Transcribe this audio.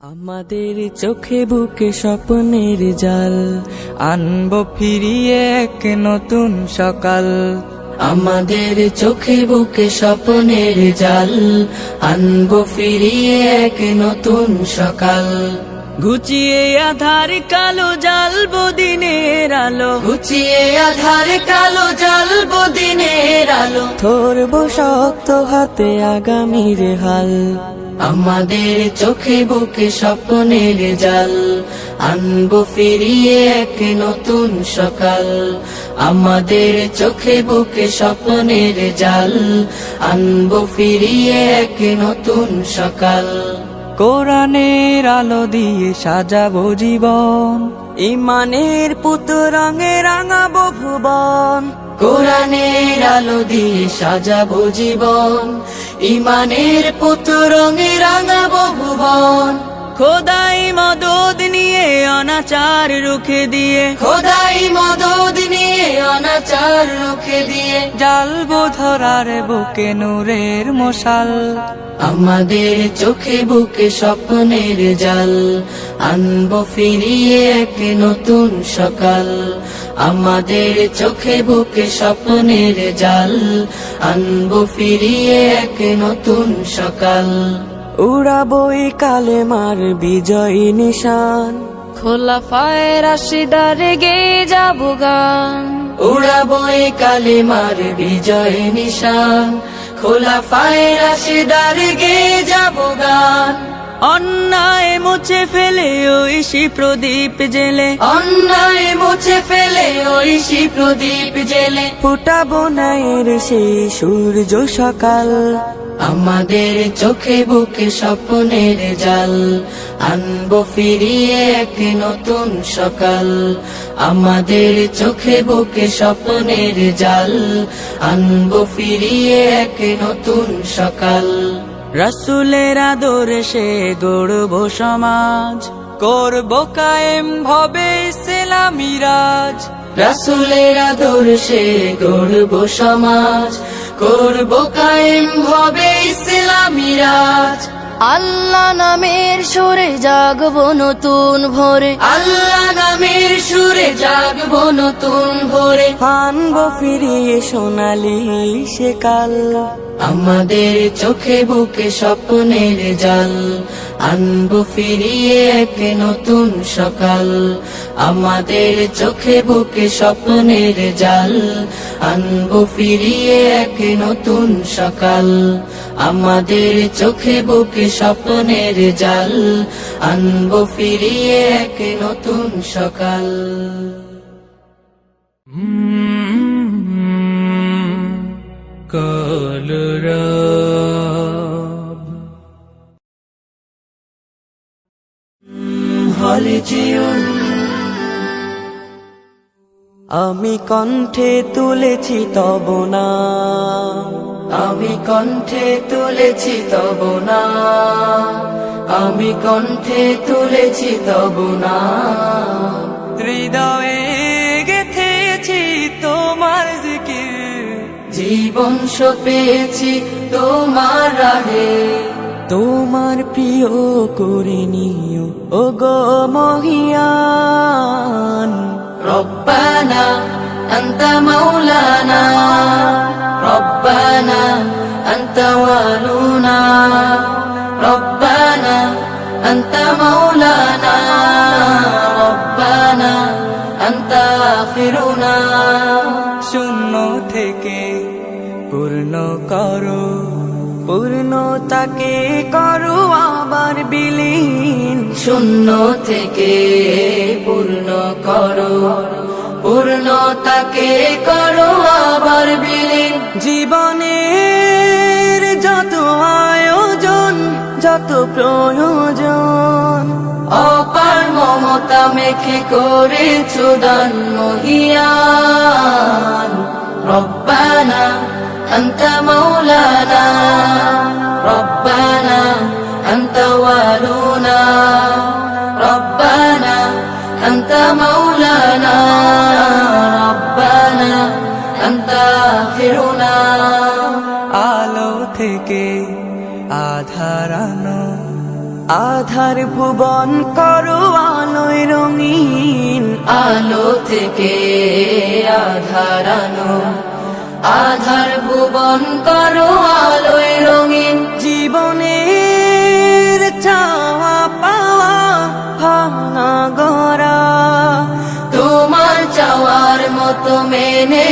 আমাদের চোখে বুকে স্বপ্নের জাল, আনব ফিরিয়ে এক নতুন সকাল। আমাদের চোখে বুকে স্বপ্নের জাল, আনব ফিরিয়ে এক নতুন সকাল। ঘুচিয়ে আধার কালো জালবো দিনের আলো। ঘুচিয়ে আধার কালো জালবো দিনের আলো। ধরবো শক্ত হাতে আগামীর হাল। আমাদের চোখে বুকে স্বপ্নের জাল। আনব ফিরিয়ে এক নতুন সকাল। আমাদের চোখে বুকে স্বপ্নের জাল। আনব ফিরিয়ে এক নতুন সকাল। কোরআনের আলো দিয়ে সাজাবো জীবন। ইমানের পুত রঙে রাঙাবো ভুবন। কোরআনের আলো দিয়ে সাজাবো জীবন। ইমানের পুত রঙে রাঙাবো ভুবন। খোদাই মদদ নিয়ে অনাচার রুখে দিয়ে। খোদাই মদদ নিয়ে অনাচার রুখে দিয়ে। জালবো ধরার বুকে নূরের মশাল। আমাদের চোখে বুকে স্বপ্নের জাল। আনব ফিরিয়ে এক নতুন সকাল। আমাদের চোখে বুকে স্বপ্নের জাল। আনব ফিরিয়ে এক নতুন সকাল। উড়াবই কালে মার বিজয় নিশান। খোলা ফায় রাশিদার গে যাব গান। উড়াবই কালে মার বিজয় নিশান। খোলা ফায় রাশিদার গে যাব গান। অন্যায় মুছে ফেলে ঐশী প্রদীপ জেলে। অন্যায় মুছে ফেলে ঐশী প্রদীপ জেলে। ফুটাবো নায়ের সেই সূর্য সকাল। আমাদের চোখে বুকে স্বপ্নের জাল। আনব ফিরিয়ে এক নতুন সকাল। আমাদের চোখে বুকে স্বপ্নের জাল। আনব ফিরিয়ে এক নতুন সকাল। রসুলের আদরে সে গড়ব সমাজ। করব কায়েম ভবে সেলামিরাজ রসুলের আদর্শে গড়ব সমাজ। করব কায়েম ভবে ইসলামিরাজ আল্লাহ নামের সুরে জাগবো নতুন ভোরে। আল্লাহ নামের সুরে জাগবো নতুন ভোরে। আনব ফিরিয়ে সোনালি সে কাল। আমাদের চোখে বুকে স্বপ্নের জাল। আনব ফিরিয়ে এক নতুন সকাল। আমাদের চোখে বুকে স্বপ্নের জাল। আনব ফিরিয়ে এক নতুন সকাল। আমাদের চোখে বুকে স্বপ্নের জাল। আনব ফিরিয়ে এক নতুন সকাল। কলরব আমি কণ্ঠে তুলেছি তব না। আমি কণ্ঠে তুলেছি তব না। আমি কণ্ঠে তুলেছি তব না। হৃদয়ে গেথেছি তোমার জিকির। জীবন সপেছি তোমার রাহে। তোমার প্রিয় করে নিও ও গো মহিয়ান। রব্বানা أنت مولانا ربنا أنت والونا ربنا أنت مولانا ربنا أنت آخرنا শূন্য থেকে পূর্ণ করো পূর্ণতাকে করো আবার বিলীন। শূন্য থেকে পূর্ণ করো। পূর্ণতাকে করো আবার বিলীন। জীবনের যত আয়োজন, যত প্রয়োজন। অপার মমতা মেখে করেছ দান মহিয়ান। রব্বানা أنت مولانا ربنا أنت والونا ربنا أنت مولانا ربنا أنت آخرنا আলো থেকে আধার আনো আধার ভুবন করো আলোয় রঙিন আলো থেকে আধারানো আধার ভুবন করো আলোয় রঙিন। জীবনের চাওয়া পাওয়া ভাঙা গড়া। তোমার চাওয়ার মতো মেনে